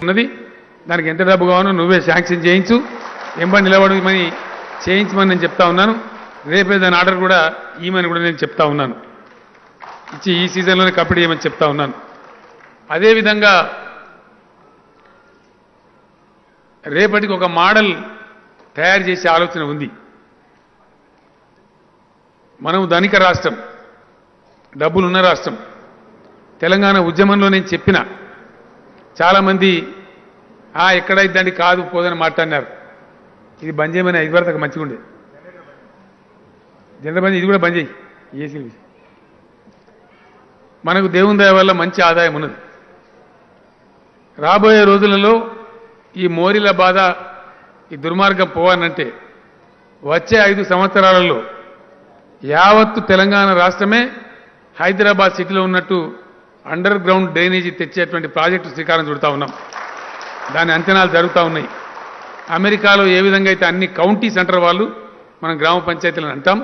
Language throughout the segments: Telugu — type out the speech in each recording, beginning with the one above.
ఉన్నది. దానికి ఎంత డబ్బు కావాలో నువ్వే శాంక్షన్ చేయించు. ఎంబడి నిలబడమని చేయించమని నేను చెప్తా ఉన్నాను. రేపే దాని ఆర్డర్ కూడా ఇవ్వమని కూడా నేను చెప్తా ఉన్నాను. ఇచ్చి ఈ సీజన్లోనే కంప్లీట్ చేయమని చెప్తా ఉన్నాను. అదేవిధంగా రేపటికి ఒక మోడల్ తయారు చేసే ఆలోచన ఉంది. మనం ధనిక రాష్ట్రం. డబ్బులున్న రాష్ట్రం. తెలంగాణ ఉద్యమంలో నేను చెప్పిన చాలామంది "ఆ, ఎక్కడైద్దండి కాదు పోదని మాట్లాడినారు. ఇది బంద్ చేయమని ఐదు వరకు మంచిగా ఉండే. జనరల్ బంద్ ఇది కూడా బంద్ చేయి. ఏసీ మనకు దేవుని దయ వల్ల మంచి ఆదాయం ఉన్నది. రాబోయే రోజులలో ఈ మోరీల బాధ ఈ దుర్మార్గం పోవాలంటే వచ్చే ఐదు సంవత్సరాలలో యావత్తు తెలంగాణ రాష్ట్రమే హైదరాబాద్ సిటీలో ఉన్నట్టు అండర్ గ్రౌండ్ డ్రైనేజీ తెచ్చేటువంటి ప్రాజెక్టు శ్రీకారం చుడతా ఉన్నాం. దాని అంచనాలు జరుగుతూ ఉన్నాయి. అమెరికాలో ఏ విధంగా అయితే అన్ని కౌంటీ సెంటర్ వాళ్ళు మనం గ్రామ పంచాయతీలను అంటాం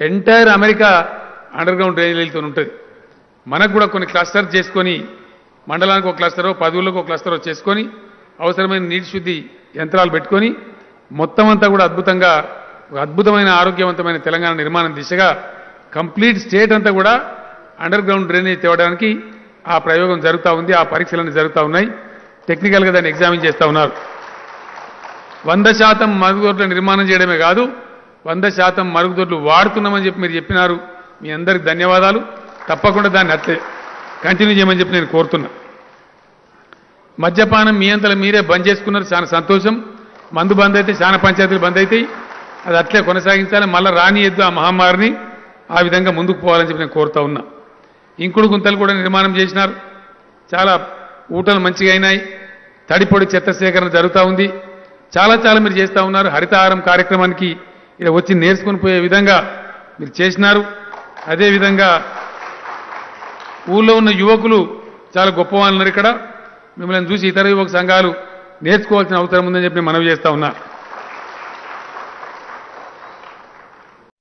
ఎంటైర్ అమెరికా అండర్ గ్రౌండ్ డ్రైనేజీలతో ఉంటుంది. మనకు కూడా కొన్ని క్లస్టర్ చేసుకొని మండలానికి ఒక క్లస్టరో పదవులకు ఒక క్లస్టరో చేసుకొని అవసరమైన నీటి శుద్ధి యంత్రాలు పెట్టుకొని మొత్తం అంతా కూడా అద్భుతంగా ఒక అద్భుతమైన ఆరోగ్యవంతమైన తెలంగాణ నిర్మాణం దిశగా కంప్లీట్ స్టేట్ అంతా కూడా అండర్ గ్రౌండ్ డ్రైనేజ్ తేవడానికి ఆ ప్రయోగం జరుగుతూ ఉంది ఆ పరీక్షలన్నీ జరుగుతూ ఉన్నాయి. టెక్నికల్గా దాన్ని ఎగ్జామిన్ చేస్తూ ఉన్నారు. వంద శాతం మరుగుదొడ్ల నిర్మాణం చేయడమే కాదు వంద శాతం మరుగుదొడ్లు వాడుతున్నామని చెప్పి మీరు చెప్పినారు. మీ అందరికి ధన్యవాదాలు. తప్పకుండా దాన్ని అట్లే కంటిన్యూ చేయమని చెప్పి నేను కోరుతున్నా. మద్యపానం మీ అంతలో మీరే బంద్ చేసుకున్నారు చాలా సంతోషం. మందు బంద్ అయితే చాలా పంచాయతీలు బంద్ అవుతాయి అది అట్లే కొనసాగించాలి. మళ్ళీ రానియద్దు ఆ మహమ్మారిని. ఆ విధంగా ముందుకు పోవాలని చెప్పి నేను కోరుతా ఉన్నా. ఇంకుడు గుంతలు కూడా నిర్మాణం చేసినారు. చాలా ఊటలు మంచిగా అయినాయి. తడిపొడి చెత్త సేకరణ జరుగుతూ ఉంది. చాలా చాలా మీరు చేస్తూ ఉన్నారు. హరితహారం కార్యక్రమానికి ఇలా వచ్చి నేర్చుకుని పోయే విధంగా మీరు చేసినారు. అదేవిధంగా ఊళ్ళో ఉన్న యువకులు చాలా గొప్ప ఉన్నారు ఇక్కడ. మిమ్మల్ని చూసి ఇతర యువక సంఘాలు నేర్చుకోవాల్సిన అవసరం ఉందని చెప్పి మనవి చేస్తా ఉన్నా.